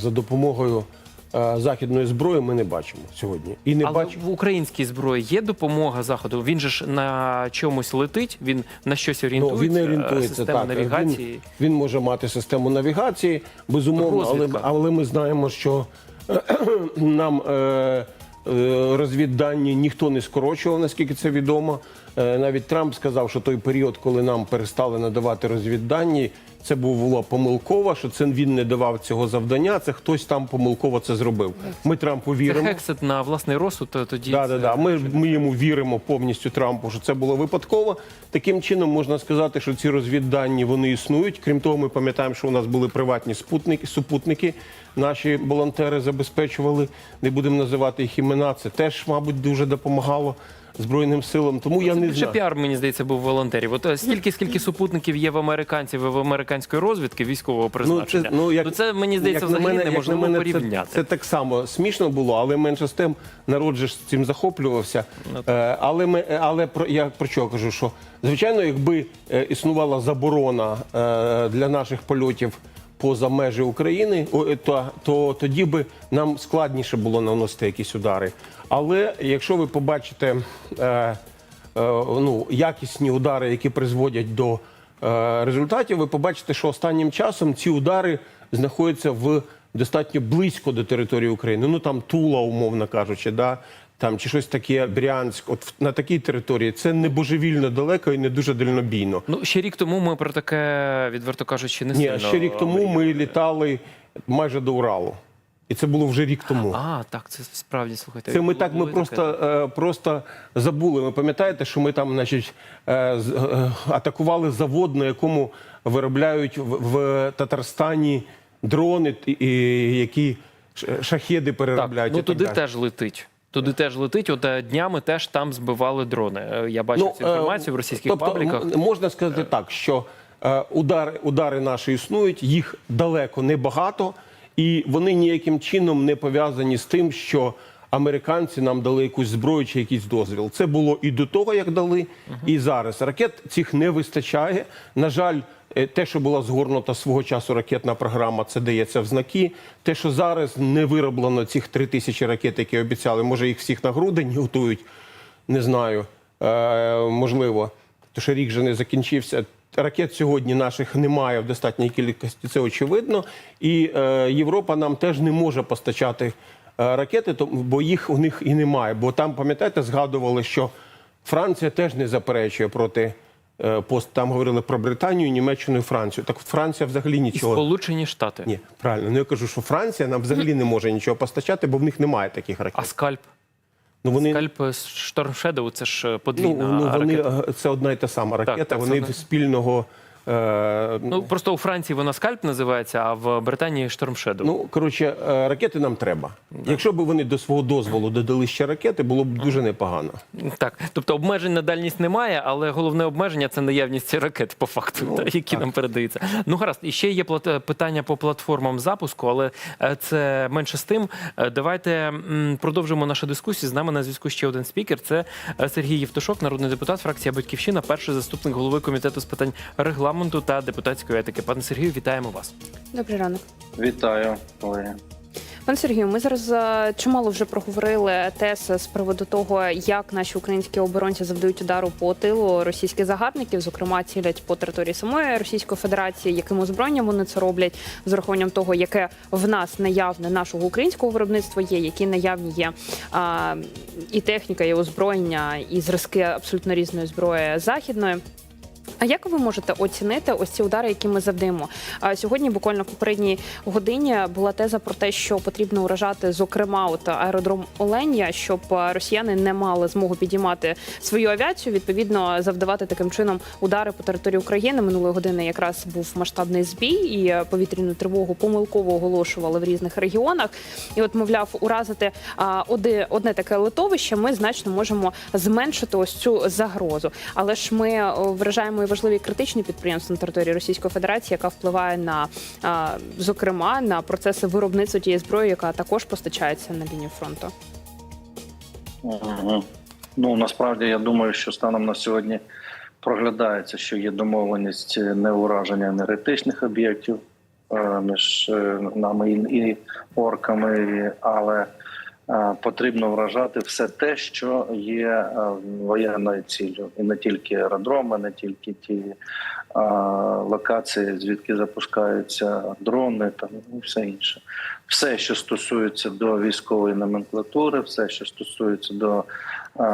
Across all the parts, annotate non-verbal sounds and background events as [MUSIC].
за допомогою е, західної зброї ми не бачимо сьогодні. І не Але бачимо. в українській зброї є допомога заходу. Він же ж на чомусь летить, він на щось Ну, орієнтується. він не орієнтується система так. навігації. Він, він може мати систему навігації, безумовно, але, Розвідка. але ми знаємо, що [CLEARS THROAT] нам е, е, розвіддані ніхто не скорочував, наскільки це відомо. Е, навіть Трамп сказав, що той період, коли нам перестали надавати розвіддані, це було помилково, що це він не давав цього завдання. Це хтось там помилково це зробив. Ми Трампу Це віримо. хексит на власний розсуд, то тоді Да, це- да, да. Ми, ми йому віримо повністю Трампу, що це було випадково. Таким чином можна сказати, що ці розвіддані вони існують. Крім того, ми пам'ятаємо, що у нас були приватні спутники, супутники. Наші волонтери забезпечували. Не будемо називати їх імена. Це теж, мабуть, дуже допомагало збройним силам. Тому я не знаю. піар, мені здається, був волонтерів. От е, стільки, скільки супутників є в американців і в американської розвідки військового призначення. як- Ну, це мені здається, як взагалі мене- неможливо мене, порівняти. Це, це так само смішно було, але менше з тим народ же цим захоплювався. Ну, Е, але ми, але про я про що кажу? Що звичайно, якби е, існувала заборона е, для наших польотів. Поза межі України, е, то, то тоді би нам складніше було наносити якісь удари. Але якщо ви побачите е, е, ну, якісні удари, які призводять до е, результатів, ви побачите, що останнім часом ці удари знаходяться в достатньо близько до території України. Ну там Тула, умовно кажучи, да? там чи щось таке Брянськ. От на такій території це не божевільно далеко і не дуже дальнобійно. Ну, ще рік тому ми про таке, відверто кажучи, не Ні, ще рік тому ми літали майже до Уралу. І це було вже рік тому. А, так, це справді слухайте. Це ми було- так ми просто, таке. просто забули. Ви пам'ятаєте, що ми там, значить, е, е, атакували завод, на якому виробляють в, Татарстані дрони, які шахеди Так, переробляють. ну так туди далі. теж летить. Туди теж летить. От е, днями теж там збивали дрони. Я бачив цю е, інформацію в російських тобто, пабліках. Можна сказати так, що удари, удари наші існують, їх далеко небагато, і вони ніяким чином не пов'язані з тим, що американці нам дали якусь зброю чи якийсь дозвіл. Це було і до того, як дали, і зараз. Ракет цих не вистачає. На жаль. е, Те, що була згорнута свого часу ракетна програма, це дається в знаки. Те, що зараз не вироблено цих три тисячі ракет, які обіцяли, може їх всіх на грудень готують, не знаю, е, можливо, тому що рік вже не закінчився. Ракет сьогодні наших немає в достатній кількості, це очевидно. І е, Європа нам теж не може постачати е, ракети, то- бо їх у них і немає. Бо там, пам'ятаєте, згадували, що Франція теж не заперечує проти е, пост. Там говорили про Британію, Німеччину і Францію. Так Франція взагалі І нічого. Сполучені Штати. Ні, правильно. Ну я кажу, що Франція нам взагалі не може нічого постачати, бо в них немає таких ракет. А скальп? Ну вони Скальп з Storm Shadow – це ж подвійна Ну, ну вони ракета. е, це одна і та сама ракета. так, це вони одна. спільного. Е, Ну просто у Франції вона скальп називається, а в Британії Shadow. ну коротше, е, ракети нам треба. Якщо б вони до свого дозволу додали ще ракети, було б дуже непогано. Так, тобто обмежень на дальність немає, але головне обмеження це наявність ракет по факту, Ну, та, які нам передаються. Ну гаразд, і ще є питання по платформам запуску, але е, це менше з тим. Давайте продовжимо нашу дискусію. З нами на зв'язку ще один спікер. Це Сергій Євтушок, народний депутат, фракція Батьківщина, перший заступник голови комітету з питань регламенту та депутатської етики. Пане Сергію, вітаємо вас. Добрий ранок. Вітаю, колеги. Пане Сергію, ми зараз е, чимало вже проговорили тез з приводу того, як наші українські оборонці завдають удару по тилу російських загарбників, зокрема цілять по території самої Російської Федерації, яким озброєнням вони це роблять, з урахуванням того, яке в нас наявне нашого українського виробництва є, які наявні є а, і техніка, і озброєння, і зразки абсолютно різної зброї західної. А як ви можете оцінити ось ці удари, які ми завдаємо? Сьогодні, буквально в попередній годині, була теза про те, що потрібно уражати, зокрема, от аеродром Оленя, щоб росіяни не мали змогу підіймати свою авіацію, відповідно завдавати таким чином удари по території України. Минулої години якраз був масштабний збій, і повітряну тривогу помилково оголошували в різних регіонах. І от, мовляв, уразити одне таке литовище, ми значно можемо зменшити ось цю загрозу. Але ж ми е, вражаємо і важливі критичні підприємства на території Російської Федерації, яка впливає на зокрема на процеси виробництва тієї зброї, яка також постачається на лінію фронту. Ну насправді я думаю, що станом на сьогодні проглядається, що є домовленість не ураження енергетичних об'єктів е, між е, нами і, орками, але потрібно вражати все те, що є е, воєнною ціллю, і не тільки аеродроми, не тільки ті е, локації, звідки запускаються дрони, там і все інше. Все, що стосується до військової номенклатури, все, що стосується до е,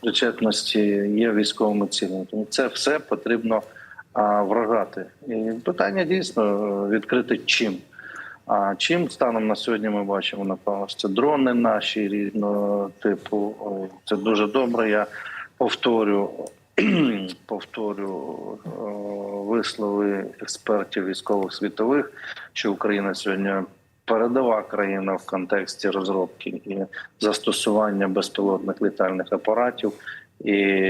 причетності, є військовими цілями. Тому це все потрібно вражати. І питання дійсно е, відкрите чим. А чим станом на сьогодні ми бачимо, напевно, це дрони наші різного типу. Це дуже добре. Я повторю, [CLEARS THROAT] повторю вислови експертів військових світових, що Україна сьогодні передова країна в контексті розробки і застосування безпілотних літальних апаратів. І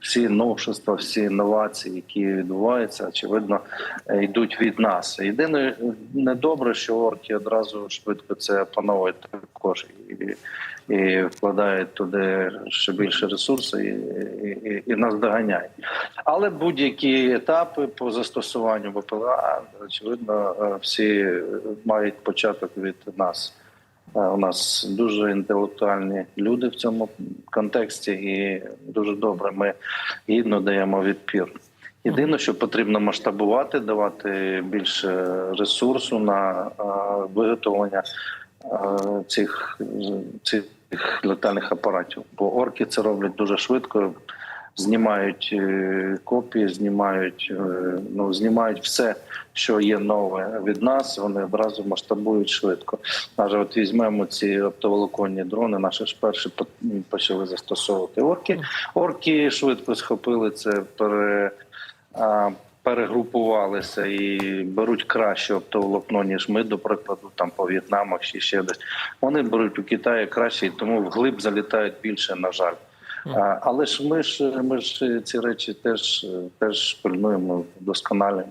всі новшества, всі інновації, які відбуваються, очевидно, е, йдуть від нас. Єдине недобре, що орки одразу швидко це опановують також і, і вкладають туди ще більше ресурсів і, і, і нас доганяють. Але будь-які етапи по застосуванню БПЛА, очевидно, е, всі мають початок від нас. Е, У нас дуже інтелектуальні люди в цьому контексті, і дуже добре. Ми гідно даємо відпір. Єдине, що потрібно масштабувати, давати більше ресурсу на е, виготовлення е, цих, цих летальних апаратів. Бо орки це роблять дуже швидко. Знімають е, копії, знімають, е, ну знімають все, що є нове від нас. Вони одразу масштабують швидко. Навіть от візьмемо ці оптоволоконні дрони. Наші ж перші почали застосовувати орки. Орки швидко схопили це, пере, перегрупувалися і беруть краще оптоволокно, ніж ми, до прикладу, там по В'єтнамах чи ще десь. Вони беруть у Китаї краще, і тому вглиб залітають більше, на жаль. А, але ж ми ж ми ж ці речі теж теж пильнуємо досконалі.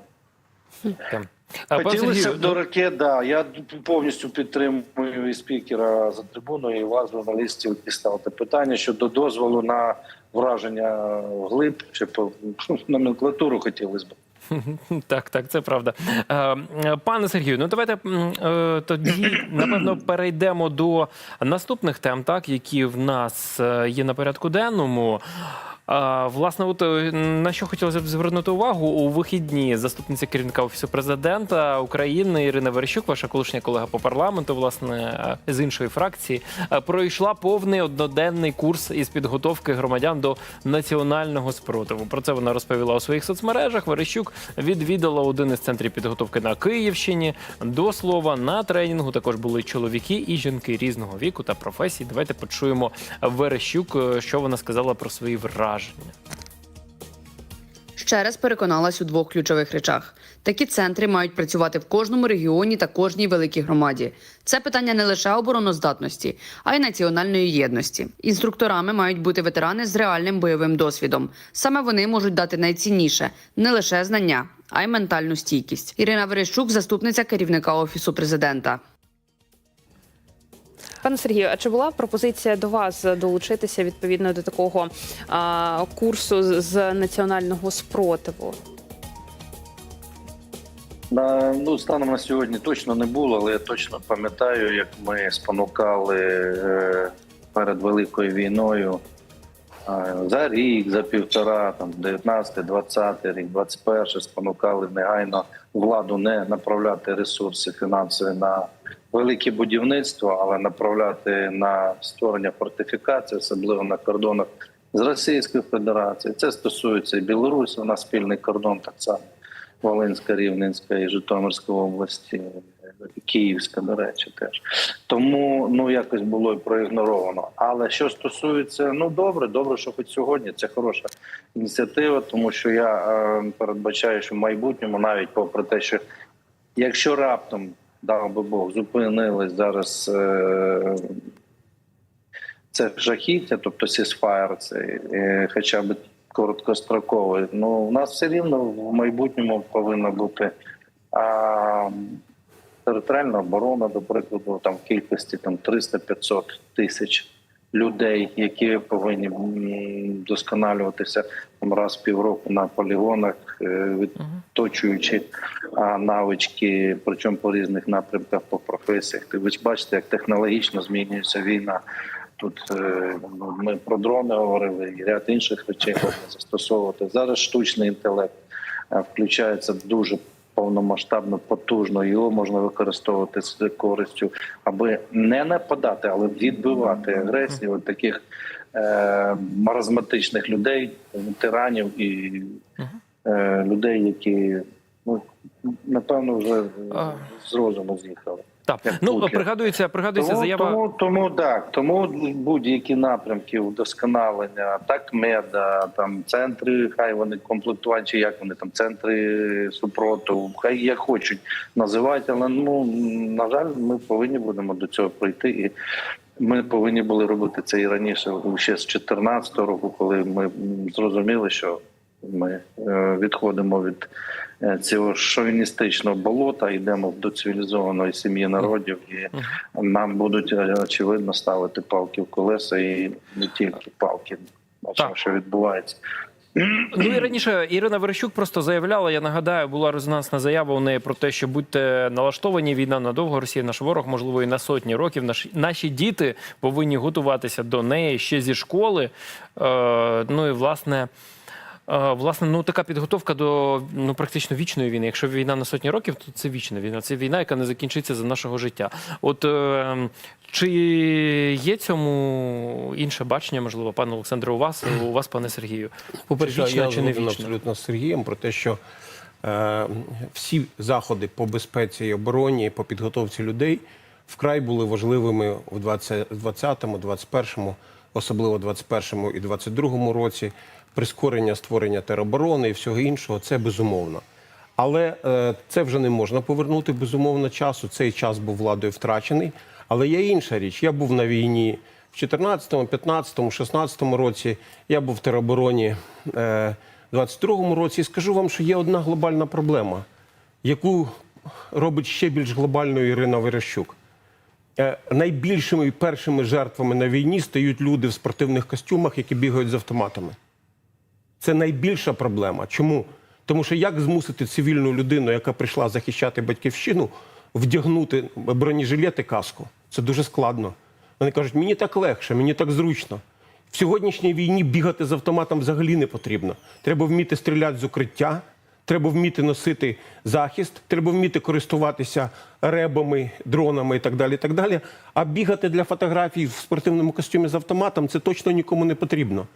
Хотілося б до ракет, да. Я повністю підтримую і спікера за трибуною, і вас, журналістів, які ставте питання щодо дозволу на враження глиб чи по [LAUGHS] номенклатуру хотілося б. [LAUGHS] Так, так, це правда. Е, Пане Сергію, ну давайте е, тоді напевно перейдемо до наступних тем, так які в нас е, є на порядку денному. Власне, от е, на що хотілося б звернути увагу у вихідні заступниця керівника офісу президента України Ірина Верещук, ваша колишня колега по парламенту, власне, е, з іншої фракції, е, пройшла повний одноденний курс із підготовки громадян до національного спротиву. Про це вона розповіла у своїх соцмережах. Верещук відвідала один із центрів підготовки на Київщині. До слова, на тренінгу також були чоловіки і жінки різного віку та професій. Давайте почуємо Верещук, що вона сказала про свої враження. Ще раз переконалась у двох ключових речах: такі центри мають працювати в кожному регіоні та кожній великій громаді. Це питання не лише обороноздатності, а й національної єдності. Інструкторами мають бути ветерани з реальним бойовим досвідом. Саме вони можуть дати найцінніше не лише знання, а й ментальну стійкість. Ірина Верещук, заступниця керівника офісу президента. Пане Сергію, а чи була пропозиція до вас долучитися відповідно до такого а, курсу з- національного спротиву? На, ну, станом на сьогодні точно не було, але я точно пам'ятаю, як ми спонукали е, перед великою війною е, за рік, за півтора, там 19, 20 рік, 21 спонукали негайно владу не направляти ресурси фінансові на велике будівництво, але направляти на створення фортифікацій, особливо на кордонах з Російською Федерацією. Це стосується і Білорусі, у нас спільний кордон так само. Волинська, Рівненська і Житомирська області, Київська, до речі, теж тому ну якось було і проігноровано. Але що стосується, ну добре, добре, що хоч сьогодні це хороша ініціатива, тому що я е, передбачаю, що в майбутньому, навіть попри те, що якщо раптом дав би Бог зупинились зараз. Е, це жахіття, тобто сісфаєр, це е, хоча б короткостроковий. Ну у нас все рівно в майбутньому повинна бути а, територіальна оборона, до прикладу, там в кількості там 300-500 тисяч людей, які повинні м, вдосконалюватися там раз в півроку на полігонах, е, відточуючи навички, причому по різних напрямках, по професіях. Ви ж бачите, як технологічно змінюється війна. Тут е, ну, ми про дрони говорили і ряд інших речей можна застосовувати. Зараз штучний інтелект е, включається дуже повномасштабно, потужно. Його можна використовувати з користю, аби не нападати, але відбивати агресію от таких е, маразматичних людей, тиранів і е, людей, які ну напевно вже з розуму з'їхали. Так, ну пригадується, пригадується Тому, заява. тому, тому так, тому будь-які напрямки вдосконалення, так меда, там центри, хай вони комплектують, чи як вони там центри супротиву, хай як хочуть називати, але ну на жаль, ми повинні будемо до цього прийти і. Ми повинні були робити це і раніше, ще з 2014 року, коли ми зрозуміли, що ми е, відходимо від е, цього шовіністичного болота, йдемо до цивілізованої сім'ї народів, і нам будуть е, очевидно ставити палки в колеса, і не тільки палки. Бачимо, що відбувається. Ну і раніше Ірина Верещук просто заявляла. Я нагадаю, була резонансна заява у неї про те, що будьте налаштовані війна надовго. Росія наш ворог, можливо, і на сотні років. Наші наші діти повинні готуватися до неї ще зі школи. Е, ну і власне. Е, Власне, ну така підготовка до ну практично вічної війни. Якщо війна на сотні років, то це вічна війна. Це війна, яка не закінчиться за нашого життя. От е, чи є цьому інше бачення, можливо, пане Олександре, у вас у вас, пане Сергію? По-перше, Вічна я чи не вічна? абсолютно з Сергієм про те, що е, всі заходи по безпеці і обороні, по підготовці людей вкрай були важливими 20 20-му, 21-му, особливо 21-му і 22-му році. Прискорення створення тероборони і всього іншого це безумовно. Але е, це вже не можна повернути безумовно часу. Цей час був владою втрачений. Але є інша річ. Я був на війні в 14-му, 15-му, 16-му році. Я був в теробороні е, в 22-му році. І скажу вам, що є одна глобальна проблема, яку робить ще більш глобальною Ірина Верещук. Е, найбільшими і першими жертвами на війні стають люди в спортивних костюмах, які бігають з автоматами. Це найбільша проблема. Чому? Тому що як змусити цивільну людину, яка прийшла захищати батьківщину, вдягнути бронежилет і каску? Це дуже складно. Вони кажуть, мені так легше, мені так зручно. В сьогоднішній війні бігати з автоматом взагалі не потрібно. Треба вміти стріляти з укриття, треба вміти носити захист, треба вміти користуватися ребами, дронами і так далі. І так далі. А бігати для фотографій в спортивному костюмі з автоматом це точно нікому не потрібно.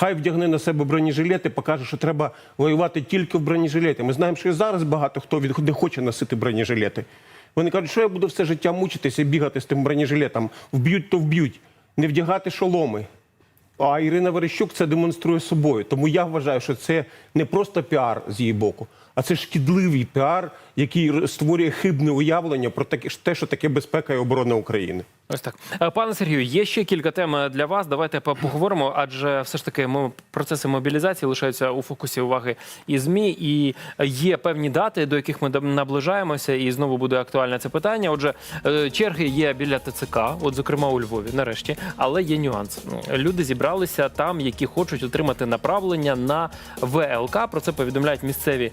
Хай вдягне на себе бронежилет і покаже, що треба воювати тільки в бронежилеті. Ми знаємо, що і зараз багато хто не хоче носити бронежилети. Вони кажуть, що я буду все життя мучитися бігати з тим бронежилетом. Вб'ють, то вб'ють. Не вдягати шоломи. А Ірина Верещук це демонструє собою. Тому я вважаю, що це не просто піар з її боку, а це шкідливий піар, який створює хибне уявлення про те, що таке безпека і оборона України. Ось так, Е, пане Сергію, є ще кілька тем е, для вас. Давайте поговоримо, адже все ж таки процеси мобілізації лишаються у фокусі уваги і змі, і є певні дати, до яких ми наближаємося, і знову буде актуальне це питання. Отже, е, черги є біля ТЦК, от зокрема у Львові, нарешті, але є нюанс. Ну, Люди зібралися там, які хочуть отримати направлення на ВЛК. Про це повідомляють місцеві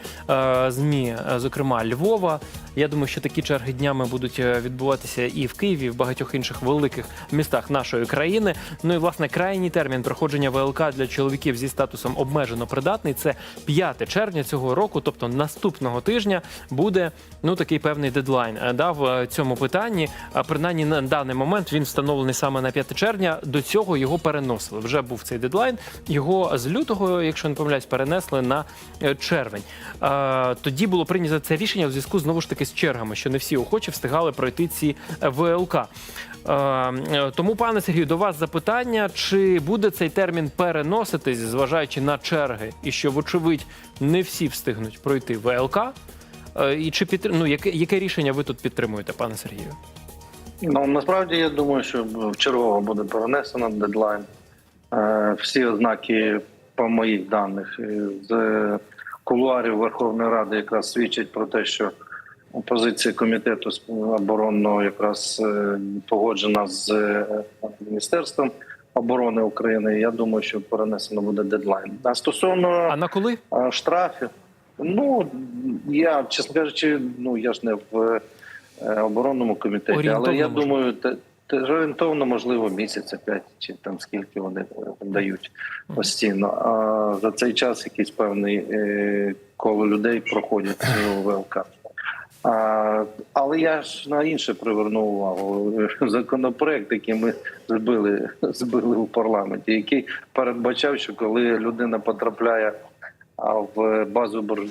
змі, зокрема Львова. Я думаю, що такі черги днями будуть відбуватися і в Києві, і в багатьох інших великих містах нашої країни. Ну і власне крайній термін проходження ВЛК для чоловіків зі статусом обмежено придатний. Це 5 червня цього року, тобто наступного тижня, буде ну такий певний дедлайн. е, Да, в е, цьому питанні. А принаймні на даний момент він встановлений саме на 5 червня. До цього його переносили. Вже був цей дедлайн. Його з лютого, якщо не помиляюсь, перенесли на е, червень. Тоді було прийнято це рішення у зв'язку знову ж таки з чергами, що не всі охочі встигали пройти ці ВЛК. Е, е, Тому, пане Сергію, до вас запитання: чи буде цей термін переноситись, зважаючи на черги, і що, вочевидь, не всі встигнуть пройти ВЛК? Е, І чи підтр... ну, яке, яке рішення ви тут підтримуєте, пане Сергію? Ну насправді я думаю, що вчергово буде перенесено дедлайн. Всі ознаки по моїх даних з кулуарів Верховної Ради якраз свідчать про те, що позиція комітету оборонного якраз е, погоджена з е, міністерством оборони України. Я думаю, що перенесено буде дедлайн. А стосовно А на коли? штрафів. Ну я чесно кажучи, ну я ж не в е, оборонному комітеті, але я Орієнтовно, думаю, те, орієнтовно можливо місяця п'ять чи там скільки вони е, дають постійно. А за цей час якийсь певний е, коло людей проходять цю ВЛК. Але я ж на інше привернув увагу. [LAUGHS] Законопроект, який ми збили, [LAUGHS] збили у парламенті, який передбачав, що коли людина потрапляє в базу борг-